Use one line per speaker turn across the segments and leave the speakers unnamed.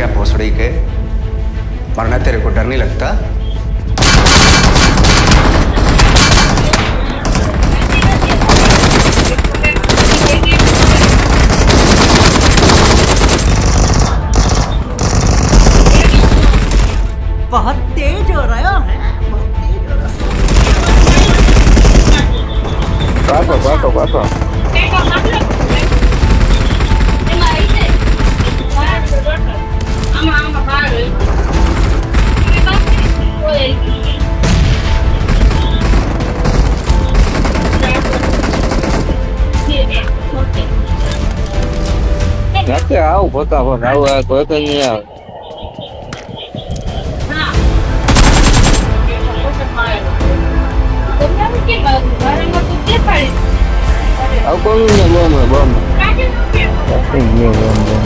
क्या भोसड़ी के? वरना तेरे को डर नहीं लगता?
बहुत तेज हो रहा है। बहुत तेज हो
Lateral, bota Ronaldo, agora Daniel. áo con nhiều bom rồi bom.
Đã tình nhiều bom bom.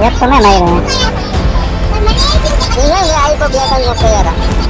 Ghép số này này. có iya itu
biasa nyopir.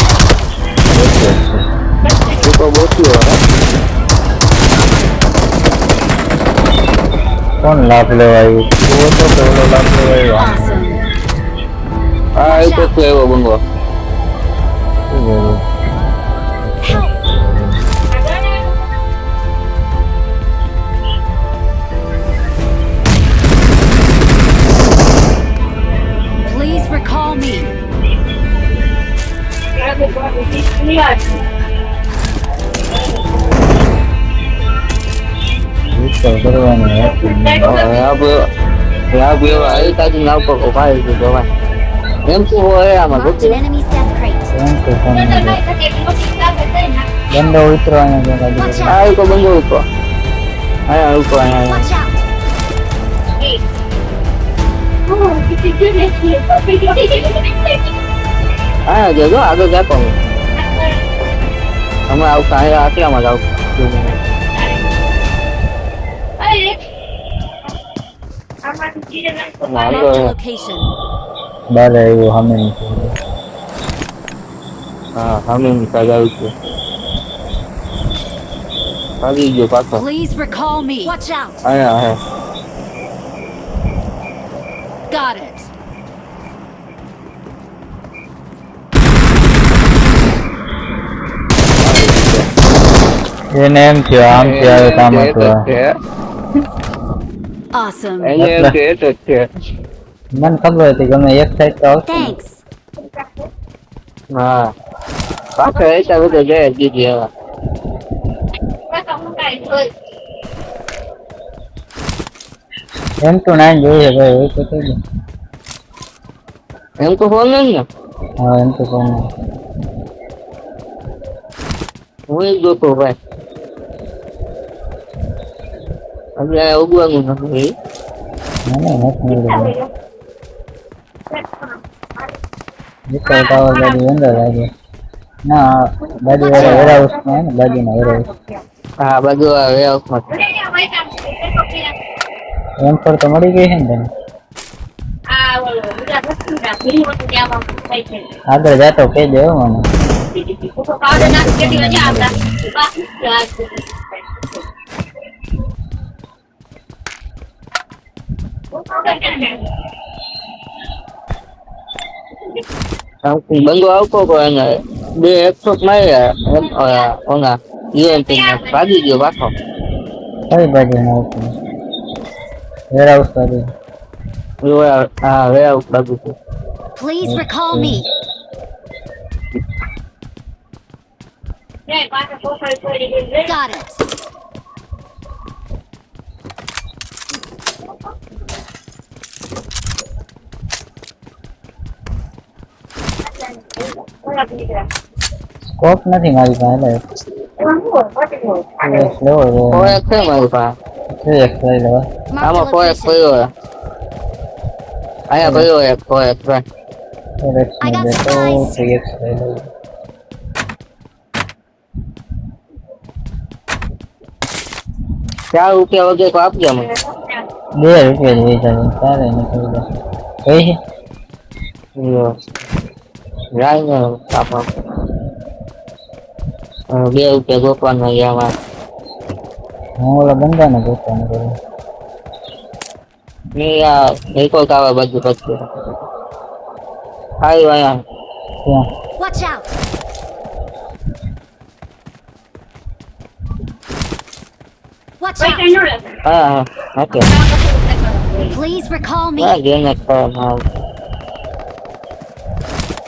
Bro, both you are. कौन लाभ ले भाई वो तो सोलो लाभ
ले
भाई वाह आई तो प्ले वो बंगवा वो
Please recall me.
Yeah. Ya gue wae ta jeng ngau kok opa itu
gue wae. Em tu wae
ama gue. Em tu
kan. Bando
itu aja gue tadi. Ayo kok bando
itu. Ayo
aku kok aja. Ayo jago aku gak kok. Kamu aku kaya
hati sama kau.
બારે આવ્યું સામે હા સામે કાજ આવ્યું છે આવી ગયો પાછો
please recall me. Watch out.
અહીંયા હે
got it.
એને એમ થયો આમ થી આવે કામ
Awesome.
Anh em kế tuyệt kìa. Mình không rồi thì con này rất thấy tốt.
Thanks.
Mà. Có thể sao bây giờ cái này gì kìa. Em tụi này vui rồi về cái cái gì. Em có hướng lắm nhỉ? Ờ em tụi con này. Vui vô cùng vậy. આપણે ઉગવાનું નથી ના ના નથી વિકલ tower ગાડી અંદર લાગે. ના બાજુ વાળા વેરહાઉસમાં ને બાજુના વેરહાઉસ હા બાજુ વેરહાઉસમાં. એમ પર તો મળી ગઈ છે ને તને? આગળ જાતો કહેજે દેવો મને. vẫn có cô rồi nè đi em suốt mấy à? Em à? Ông à? Như em tình là phá gì vừa bắt
không?
Thấy bây giờ nào where else rồi
you where ah where else are you
please recall me. Got it.
Scope નથી મારી પાસે એટલે
છે મારી પાસે?
Three લઈ લેવા.
આમાં કોઈ
location.
હે. અહીંયા પડ્યો એક ચાર રૂપિયા વગેરે આપજો મને
બે રૂપિયા જ વેચાય કઈ નથી Rainya apa?
Dia udah gue pernah ya mas. Mau lah benda
nih gue pernah dulu. Ini
tao ini kok kau baju baju. Hai bayang.
Ya.
Watch out. Watch out.
Ah, oke. Okay.
Please recall me.
Ah, dia nggak tahu.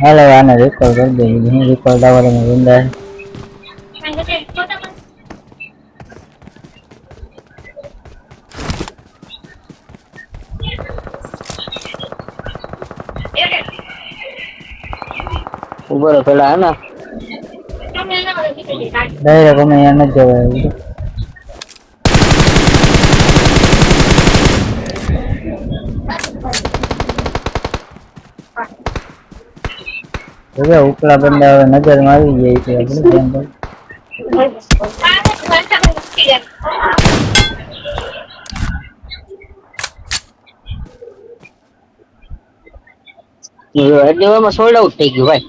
hello anh này là record cái gì? Record đâu rồi mình lên
đây? Vừa rồi phải lá
nè đây là con này nó chờ. હવે ઉપલા બંદા હવે નજરમાં આવી જાય છે આપણે ધ્યાન રાખવું.
સોલ્ડ આઉટ થઈ ગયું ભાઈ.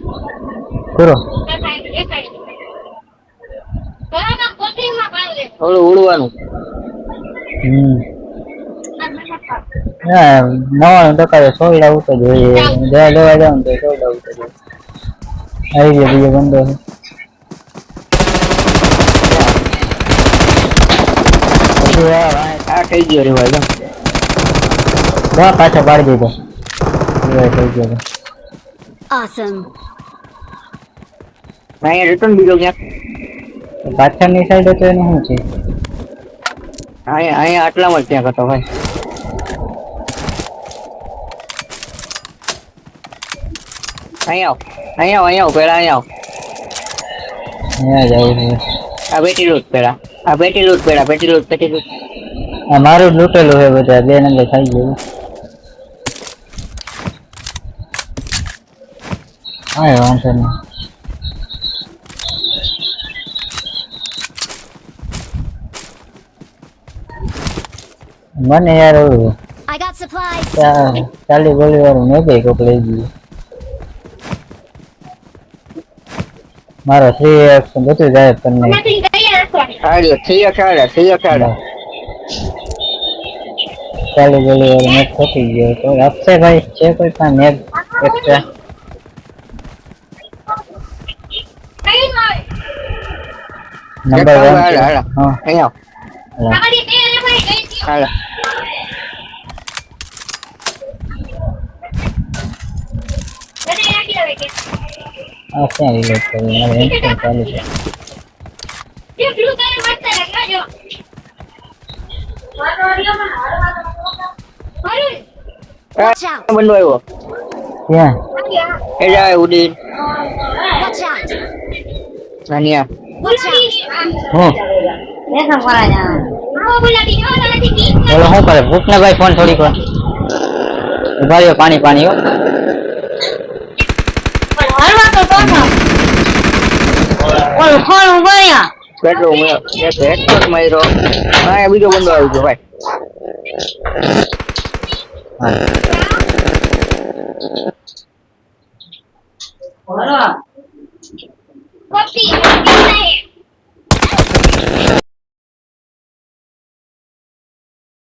થોડું ઉડવાનું.
હમ. ના નવાણું ટકા સોલ્ડ આઉટ જ હોય. લેવા જાવ તો સોલ્ડ આઉટ જ હોય. આવી ગયો બીજો બંદો છે
આ આ થઈ ગયો રે ભાઈ
બા પાછો પાડી દીધો થઈ ગયો તો.
Awesome.
અહીંયા રિટર્ન બીજો ક્યાંક
પાછળની સાઈડ હતો એનું શું છે
અહીંયા અહીંયા આટલામાં જ ત્યાં હતો ભાઈ અહીંયા આવ અહીંયા આવો અહીંયા પેલા અહીંયા આવ
અહીંયા જ આવું છે
આ બેટી લૂટ પેલા આ પેટી લૂટ પેલા પેટી લૂટ બેટી લૂટ
આ મારું જ લૂંટેલું છે બધા બે નંબર થઈ ગયું હા વાંધો નહીં મને યાર ઓલું
I got supplies.
ચા- ચાલી ગોળી વાળું મેં કઈ કોક લઈ ગયું મારો થ્રી એક્સ બધું ગાયબ કરી નાખ્યું
સાડ્યો થઈ અઠાડ્યા થઈ અઠાડ્યા
ચાલી ગોળી વાળું મેં ખોટી ગયો તો આપશે ભાઈ છે કોઈ પણ મેગ એક્સ્ટ્રા નંબર
એક
વન
હાલા હાલા
હા
અહીંયા
હાલો.
આવો હાલા
આ ક્યાં રિલોડ કર્યું મારે ઇન્સ્ટન્ટ ચાલુ છે.
બંધો આવ્યો.
ક્યાં?
એ જાય ઉડી. નાનિયા.
હું? બોલો શું કરે? ભૂખ ને ભાઈ ફોન થોડીક વાર. ઊભા પાણી પાણી હો.
બીજો બંદો આવી ગયો ભાઈ. ઓરા